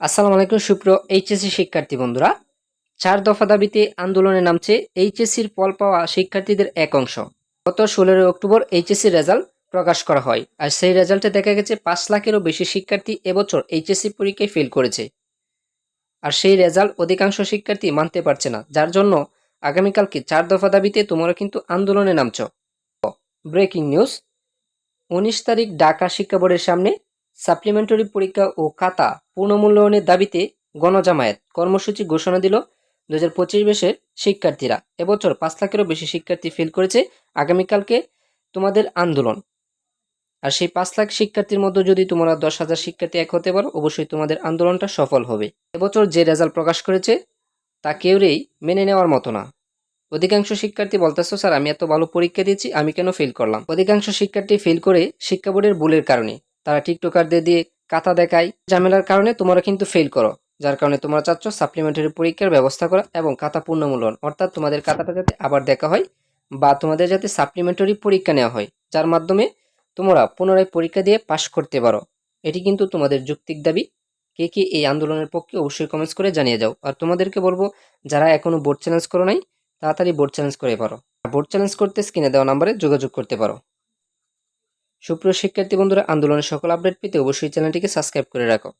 আসসালামু আলাইকুম সুপ্র এইচএসসি শিক্ষার্থী বন্ধুরা। চার দফা দাবিতে আন্দোলনে নামছে এইচএসসির ফল পাওয়া শিক্ষার্থীদের এক অংশ। গত ষোলোই অক্টোবর এইচএসসি রেজাল্ট প্রকাশ করা হয় আর সেই রেজাল্টে দেখা গেছে পাঁচ লাখেরও বেশি শিক্ষার্থী এবছর এইচএসসি পরীক্ষায় ফেল করেছে। আর সেই রেজাল্ট অধিকাংশ শিক্ষার্থী মানতে পারছে না, যার জন্য আগামীকালকে চার দফা দাবিতে তোমরা কিন্তু আন্দোলনে নামছ। ব্রেকিং নিউজ, উনিশ তারিখ ঢাকা শিক্ষা বোর্ডের সামনে সাপ্লিমেন্টারি পরীক্ষা ও খাতা পুনর্মূল্যায়নের দাবিতে গণজামায়াত কর্মসূচি ঘোষণা দিল দু হাজার পঁচিশ বেশের শিক্ষার্থীরা। এবছর পাঁচ লাখেরও বেশি শিক্ষার্থী ফেল করেছে। আগামীকালকে তোমাদের আন্দোলন। আর সেই পাঁচ লাখ শিক্ষার্থীর মধ্যে যদি তোমরা দশ হাজার শিক্ষার্থী এক হতে পারো, অবশ্যই তোমাদের আন্দোলনটা সফল হবে। এবছর যে রেজাল্ট প্রকাশ করেছে, তা কেউরেই মেনে নেওয়ার মতো না। অধিকাংশ শিক্ষার্থী বলতেছো, স্যার, আমি এত ভালো পরীক্ষা দিয়েছি, আমি কেন ফেল করলাম? অধিকাংশ শিক্ষার্থী ফেল করে শিক্ষা বোর্ডের ভুলের কারণে। তারা টিকটকারদের দিয়ে কাতা দেখায়। ঝামেলার কারণে তোমরা কিন্তু ফেল করো, যার কারণে তোমরা চাচ্ছ সাপ্লিমেন্টারি পরীক্ষার ব্যবস্থা করা এবং কাতা পূর্ণমূল্যন অর্থাৎ তোমাদের খাতাটা যাতে আবার দেখা হয় বা তোমাদের যাতে সাপ্লিমেন্টারি পরীক্ষা নেওয়া হয়, যার মাধ্যমে তোমরা পুনরায় পরীক্ষা দিয়ে পাশ করতে পারো। এটি কিন্তু তোমাদের যৌক্তিক দাবি। কে কে এই আন্দোলনের পক্ষে অবশ্যই কমেন্টস করে জানিয়ে যাও। আর তোমাদেরকে বলব, যারা এখনও বোর্ড চ্যালেঞ্জ করো নাই, তাড়াতাড়ি বোর্ড চ্যালেঞ্জ করে পারো। বোর্ড চ্যালেঞ্জ করতে স্ক্রিনে দেওয়া নাম্বারে যোগাযোগ করতে পারো। সুপ্রিয় শিক্ষার্থী বন্ধুরা আন্দোলনের সকল আপডেট পেতে অবশ্যই চ্যানেলটিকে সাবস্ক্রাইব করে রাখো।